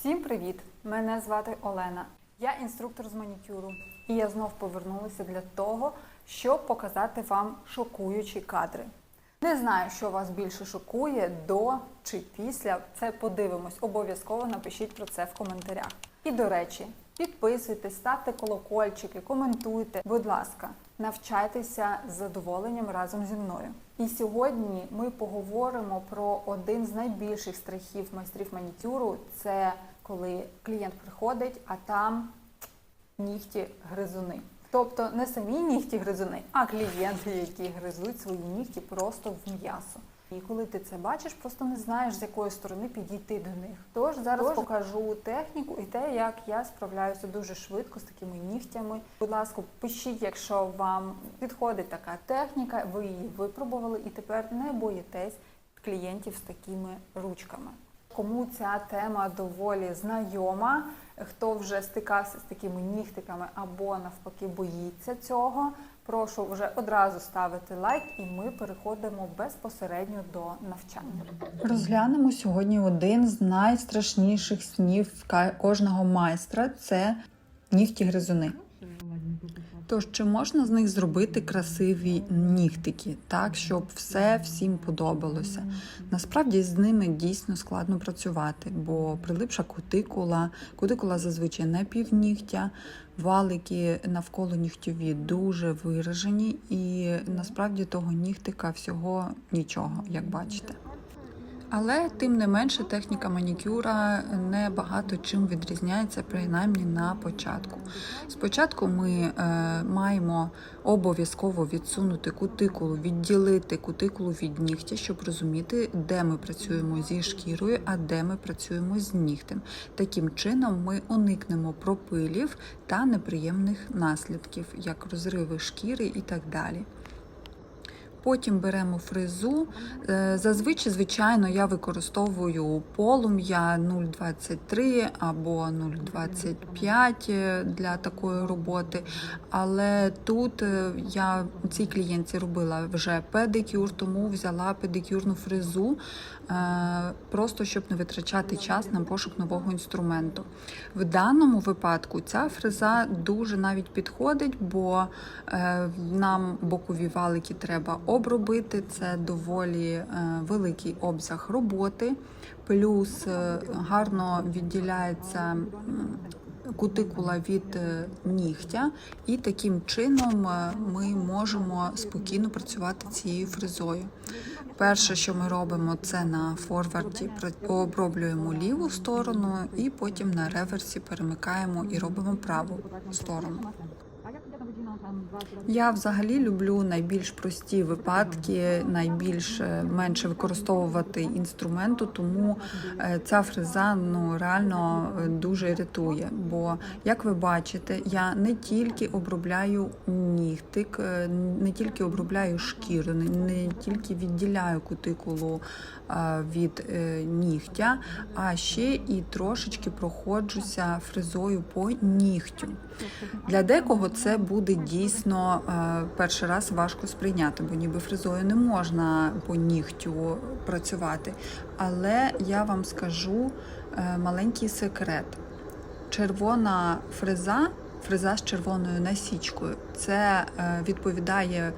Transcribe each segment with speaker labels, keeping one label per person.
Speaker 1: Всім привіт! Мене звати Олена. Я інструктор з манікюру, і я знов повернулася для того, щоб показати вам шокуючі кадри. Не знаю, що вас більше шокує до чи після. Це подивимось. Обов'язково напишіть про це в коментарях. І до речі, підписуйтесь, ставте колокольчики, коментуйте. Будь ласка, навчайтеся з задоволенням разом зі мною. І сьогодні ми поговоримо про один з найбільших страхів майстрів манікюру. Це коли клієнт приходить, а там нігті гризуни. Тобто не самі нігті гризуни, а клієнти, які гризуть свої нігті просто в м'ясо. І коли ти це бачиш, просто не знаєш, з якої сторони підійти до них. Тож зараз покажу техніку і те, як я справляюся дуже швидко з такими нігтями. Будь ласка, пишіть, якщо вам підходить така техніка, ви її випробували і тепер не боїтесь клієнтів з такими ручками. Кому ця тема доволі знайома, хто вже стикався з такими нігтиками або навпаки боїться цього, прошу вже одразу ставити лайк, і ми переходимо безпосередньо до навчання. Розглянемо сьогодні один з найстрашніших снів кожного майстра це нігті гризуни. Тож, чи можна з них зробити красиві нігтики, так, щоб все всім подобалося? Насправді з ними дійсно складно працювати, бо прилипша кутикула, кутикула зазвичай не півнігтя, валики навколо нігтьові дуже виражені, і насправді того нігтика всього нічого, як бачите. Але тим не менше техніка манікюра не багато чим відрізняється, принаймні на початку. Спочатку ми е, маємо обов'язково відсунути кутикулу, відділити кутикулу від нігтя, щоб розуміти, де ми працюємо зі шкірою, а де ми працюємо з нігтем. Таким чином ми уникнемо пропилів та неприємних наслідків, як розриви шкіри і так далі. Потім беремо фрезу. Е, Зазвичай, звичайно, я використовую полум'я 0,23 або 0,25 для такої роботи. Але тут е, я цій клієнтці робила вже педикюр, тому взяла педикюрну фрезу, е, просто щоб не витрачати час на пошук нового інструменту. В даному випадку ця фреза дуже навіть підходить, бо е, нам бокові валики треба обробити. Це доволі е, великий обсяг роботи, плюс е, гарно відділяється. Кутикула від е, нігтя, і таким чином ми можемо спокійно працювати цією фрезою. Перше, що ми робимо, це на форварді оброблюємо ліву сторону, і потім на реверсі перемикаємо і робимо праву сторону. Я взагалі люблю найбільш прості випадки, найбільш е, менше використовувати інструменту, тому е, ця фреза ну реально е, дуже рятує. Бо, як ви бачите, я не тільки обробляю нігтик, не тільки обробляю шкіру, не, тільки відділяю кутикулу від нігтя, а ще і трошечки проходжуся фрезою по нігтю. Для декого це буде дійсно е, перший раз важко сприйняти, бо ніби фрезою не можна по нігтю працювати. Але я вам скажу е, маленький секрет. Червона фреза, фреза з червоною насічкою, це е, відповідає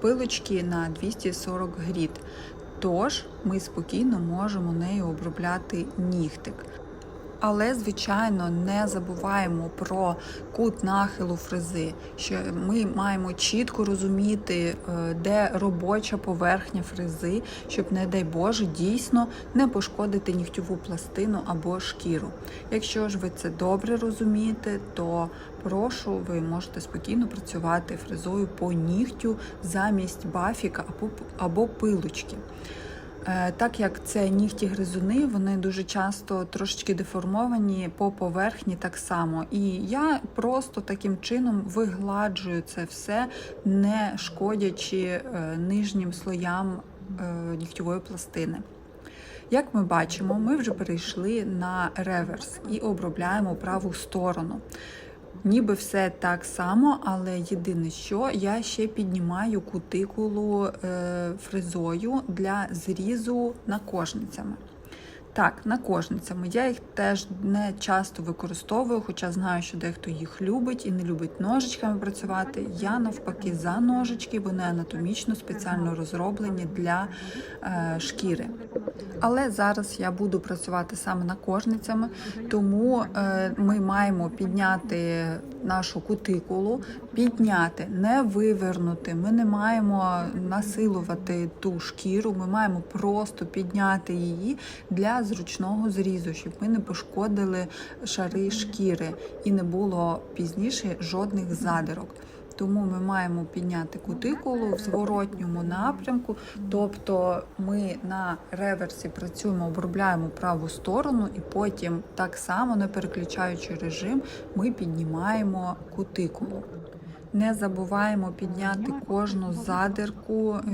Speaker 1: пилочки на 240 грід. Тож ми спокійно можемо нею обробляти нігтик. Але, звичайно, не забуваємо про кут нахилу фрези, що ми маємо чітко розуміти, е, де робоча поверхня фрези, щоб, не дай Боже, дійсно не пошкодити нігтьову пластину або шкіру. Якщо ж ви це добре розумієте, то прошу, ви можете спокійно працювати фрезою по нігтю замість бафіка або, або пилочки. Е, Так як це нігті гризуни, вони дуже часто трошечки деформовані по поверхні так само. І я просто таким чином вигладжую це все, не шкодячи е, нижнім слоям е, нігтєвої пластини. Як ми бачимо, ми вже перейшли на реверс і обробляємо праву сторону. Ніби все так само, але єдине, що я ще піднімаю кутикулу е, фрезою для зрізу накожницями. Так, накожницями. Я їх теж не часто використовую, хоча знаю, що дехто їх любить і не любить ножичками працювати. Я навпаки за ножички, вони анатомічно спеціально розроблені для е, шкіри. Але зараз я буду працювати саме накожницями, тому е, ми маємо підняти нашу кутикулу, підняти, не вивернути. Ми не маємо насилувати ту шкіру, ми маємо просто підняти її для зручного зрізу, щоб ми не пошкодили шари шкіри і не було пізніше жодних задирок. Тому ми маємо підняти кутикулу в зворотньому напрямку, тобто ми на реверсі працюємо, обробляємо праву сторону, і потім так само, не переключаючи режим, ми піднімаємо кутикулу. Не забуваємо підняти кожну задирку, е,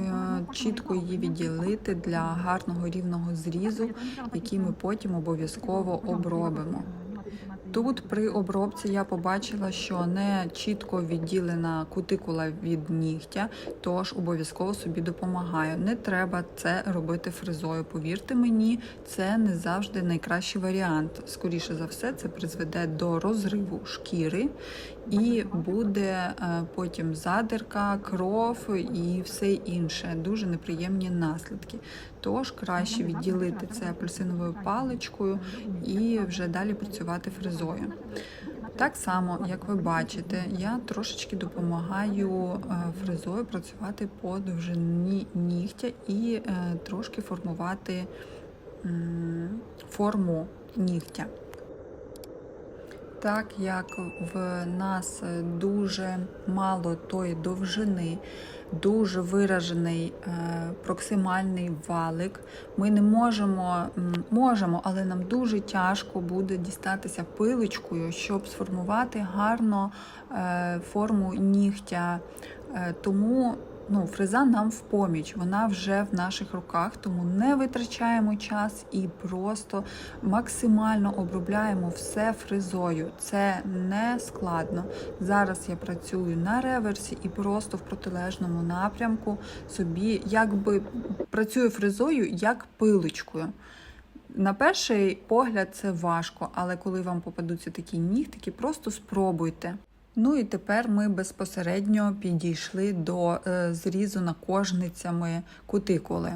Speaker 1: чітко її відділити для гарного рівного зрізу, який ми потім обов'язково обробимо. Тут при обробці я побачила, що не чітко відділена кутикула від нігтя, тож обов'язково собі допомагаю. Не треба це робити фризою. Повірте мені, це не завжди найкращий варіант. Скоріше за все, це призведе до розриву шкіри і буде е, потім задирка, кров і все інше. Дуже неприємні наслідки. Тож краще відділити це апельсиновою паличкою і вже далі працювати фрезою. Так само, як ви бачите, я трошечки допомагаю е, фрезою працювати по довжині нігтя і е, трошки формувати форму нігтя. Так як в нас дуже мало тої довжини, дуже виражений е, проксимальний валик, ми не можемо, можемо, але нам дуже тяжко буде дістатися пилочкою, щоб сформувати гарно е, форму нігтя. Е, тому ну, фреза нам в поміч, вона вже в наших руках, тому не витрачаємо час і просто максимально обробляємо все фрезою. Це не складно. Зараз я працюю на реверсі і просто в протилежному напрямку собі якби працюю фрезою як пилочкою. На перший погляд це важко, але коли вам попадуться такі нігтики, просто спробуйте. Ну і тепер ми безпосередньо підійшли до е, зрізу накожницями кутикули.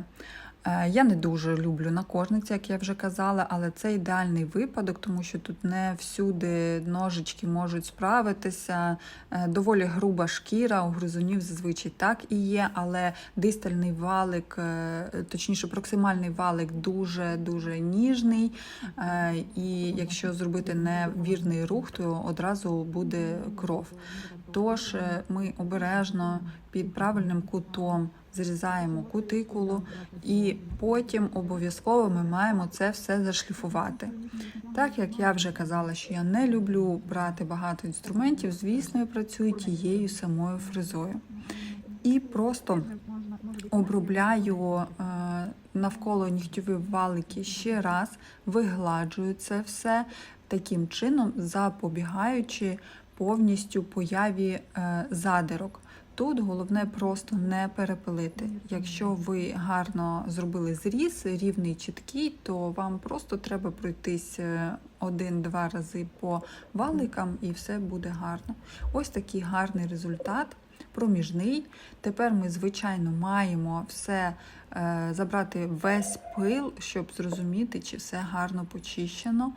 Speaker 1: Е, Я не дуже люблю накожниці, як я вже казала, але це ідеальний випадок, тому що тут не всюди ножички можуть справитися. Е, Доволі груба шкіра, у гризунів зазвичай так і є, але дистальний валик, е, точніше, проксимальний валик дуже-дуже ніжний. І якщо зробити невірний рух, то одразу буде кров. Тож ми обережно під правильним кутом зрізаємо кутикулу, і потім обов'язково ми маємо це все зашліфувати. Так як я вже казала, що я не люблю брати багато інструментів, звісно, я працюю тією самою фрезою. І просто обробляю е, навколо нігтьові валики ще раз, вигладжую це все таким чином, запобігаючи повністю появі е, задирок. Тут головне просто не перепилити. Якщо ви гарно зробили зріз, рівний чіткий, то вам просто треба пройтись е, один-два рази по валикам і все буде гарно. Ось такий гарний результат. Проміжний. Тепер ми, звичайно, маємо все е, забрати весь пил, щоб зрозуміти, чи все гарно почищено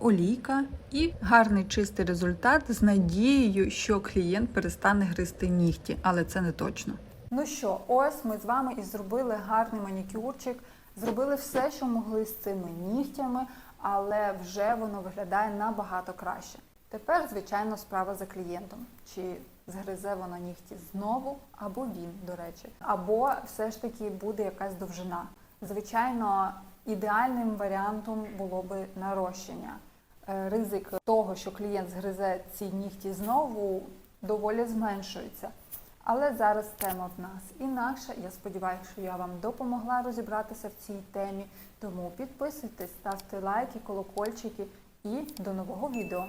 Speaker 1: олійка і гарний чистий результат з надією, що клієнт перестане гризти нігті, але це не точно. Ну що, ось ми з вами і зробили гарний манікюрчик, зробили все, що могли з цими нігтями, але вже воно виглядає набагато краще. Тепер, звичайно, справа за клієнтом. Чи згризе вона нігті знову, або він, до речі, або все ж таки буде якась довжина. Звичайно, ідеальним варіантом було би нарощення. Е, Ризик того, що клієнт згризе ці нігті знову, доволі зменшується. Але зараз тема в нас інакша. Я сподіваюся, що я вам допомогла розібратися в цій темі. Тому підписуйтесь, ставте лайки, колокольчики і до нового відео.